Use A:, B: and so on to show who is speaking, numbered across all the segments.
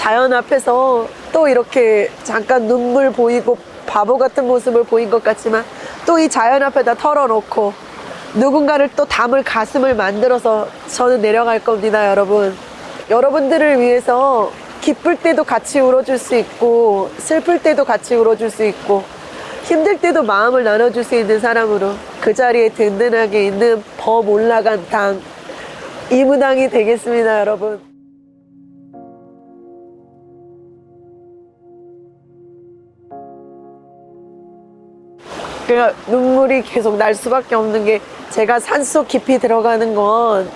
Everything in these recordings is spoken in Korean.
A: 자연 앞에서 또 이렇게 잠깐 눈물 보이고 바보 같은 모습을 보인 것 같지만 또 이 자연 앞에다 털어놓고 누군가를 또 담을 가슴을 만들어서 저는 내려갈 겁니다, 여러분. 여러분들을 위해서 기쁠 때도 같이 울어줄 수 있고 슬플 때도 같이 울어줄 수 있고 힘들 때도 마음을 나눠줄 수 있는 사람으로 그 자리에 든든하게 있는 범 올라간 당 이무당이 되겠습니다, 여러분. 그러니까 눈물이 계속 날 수밖에 없는 게 제가 산속 깊이 들어가는 건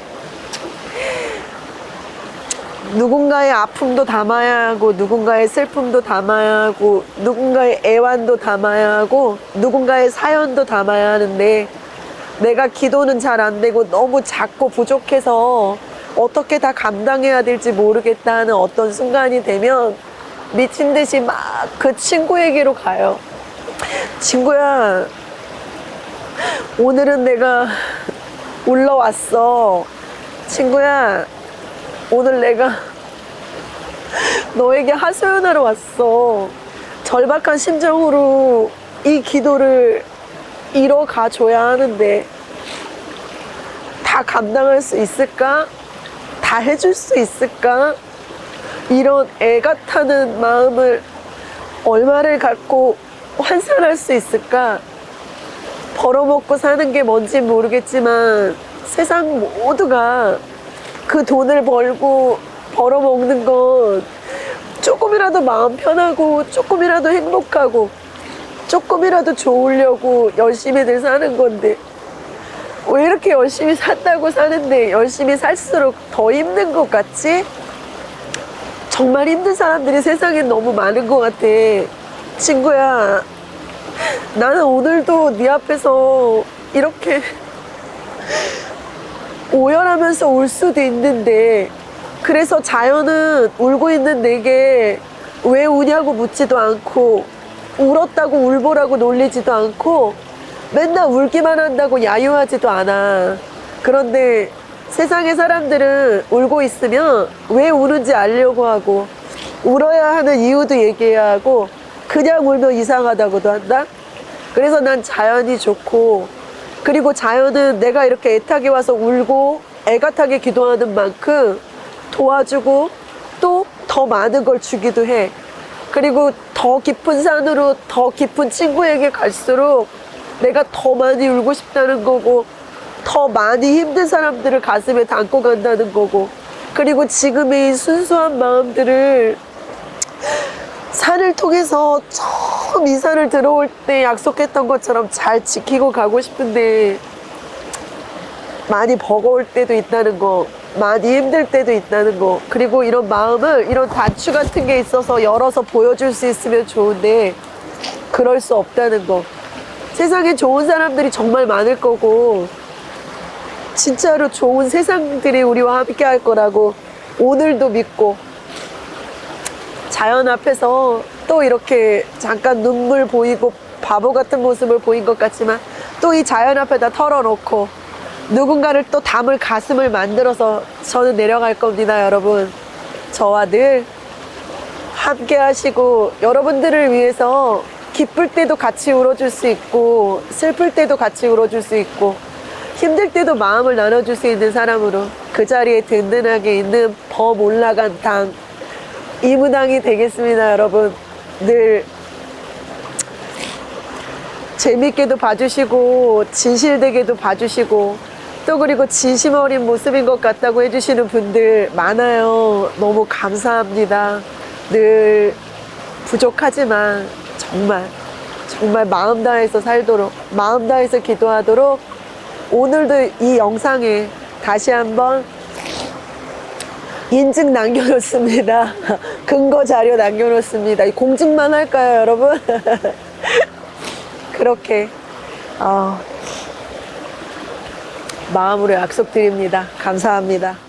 A: 누군가의 아픔도 담아야 하고 누군가의 슬픔도 담아야 하고 누군가의 애완도 담아야 하고 누군가의 사연도 담아야 하는데 내가 기도는 잘 안 되고 너무 작고 부족해서 어떻게 다 감당해야 될지 모르겠다 하는 어떤 순간이 되면 미친 듯이 막 그 친구에게로 가요. 친구야, 오늘은 내가 올라왔어. 친구야, 오늘 내가 너에게 하소연하러 왔어. 절박한 심정으로 이 기도를 이뤄가 줘야 하는데 다 감당할 수 있을까? 다 해줄 수 있을까? 이런 애가 타는 마음을 얼마를 갖고 환산할 수 있을까? 벌어먹고 사는 게 뭔지 모르겠지만 세상 모두가 그 돈을 벌고 벌어먹는 건 조금이라도 마음 편하고 조금이라도 행복하고 조금이라도 좋으려고 열심히들 사는 건데 왜 이렇게 열심히 산다고 사는데 열심히 살수록 더 힘든 것 같지? 정말 힘든 사람들이 세상에 너무 많은 것 같아. 친구야, 나는 오늘도 네 앞에서 이렇게 오열하면서 울 수도 있는데, 그래서 자연은 울고 있는 내게 왜 우냐고 묻지도 않고, 울었다고 울보라고 놀리지도 않고, 맨날 울기만 한다고 야유하지도 않아. 그런데 세상의 사람들은 울고 있으면 왜 우는지 알려고 하고, 울어야 하는 이유도 얘기해야 하고, 그냥 울면 이상하다고도 한다? 그래서 난 자연이 좋고, 그리고 자연은 내가 이렇게 애타게 와서 울고, 애가타게 기도하는 만큼 도와주고, 또 더 많은 걸 주기도 해. 그리고 더 깊은 산으로 더 깊은 친구에게 갈수록 내가 더 많이 울고 싶다는 거고, 더 많이 힘든 사람들을 가슴에 담고 간다는 거고, 그리고 지금의 이 순수한 마음들을 산을 통해서 처음 이 산을 들어올 때 약속했던 것처럼 잘 지키고 가고 싶은데 많이 버거울 때도 있다는 거, 많이 힘들 때도 있다는 거, 그리고 이런 마음을 이런 단추 같은 게 있어서 열어서 보여줄 수 있으면 좋은데 그럴 수 없다는 거. 세상에 좋은 사람들이 정말 많을 거고 진짜로 좋은 세상들이 우리와 함께 할 거라고 오늘도 믿고 자연 앞에서 또 이렇게 잠깐 눈물 보이고 바보 같은 모습을 보인 것 같지만 또 이 자연 앞에다 털어놓고 누군가를 또 담을 가슴을 만들어서 저는 내려갈 겁니다, 여러분. 저와 늘 함께 하시고 여러분들을 위해서 기쁠 때도 같이 울어줄 수 있고 슬플 때도 같이 울어줄 수 있고 힘들 때도 마음을 나눠줄 수 있는 사람으로 그 자리에 든든하게 있는 범 올라간 당 이무당이 되겠습니다, 여러분. 늘 재밌게도 봐주시고 진실되게도 봐주시고 또 그리고 진심 어린 모습인 것 같다고 해주시는 분들 많아요. 너무 감사합니다. 늘 부족하지만 정말 정말 마음 다해서 살도록 마음 다해서 기도하도록 오늘도 이 영상에 다시 한번 인증 남겨놓습니다. 근거 자료 남겨놓습니다. 공증만 할까요, 여러분? 그렇게 어, 마음으로 약속드립니다. 감사합니다.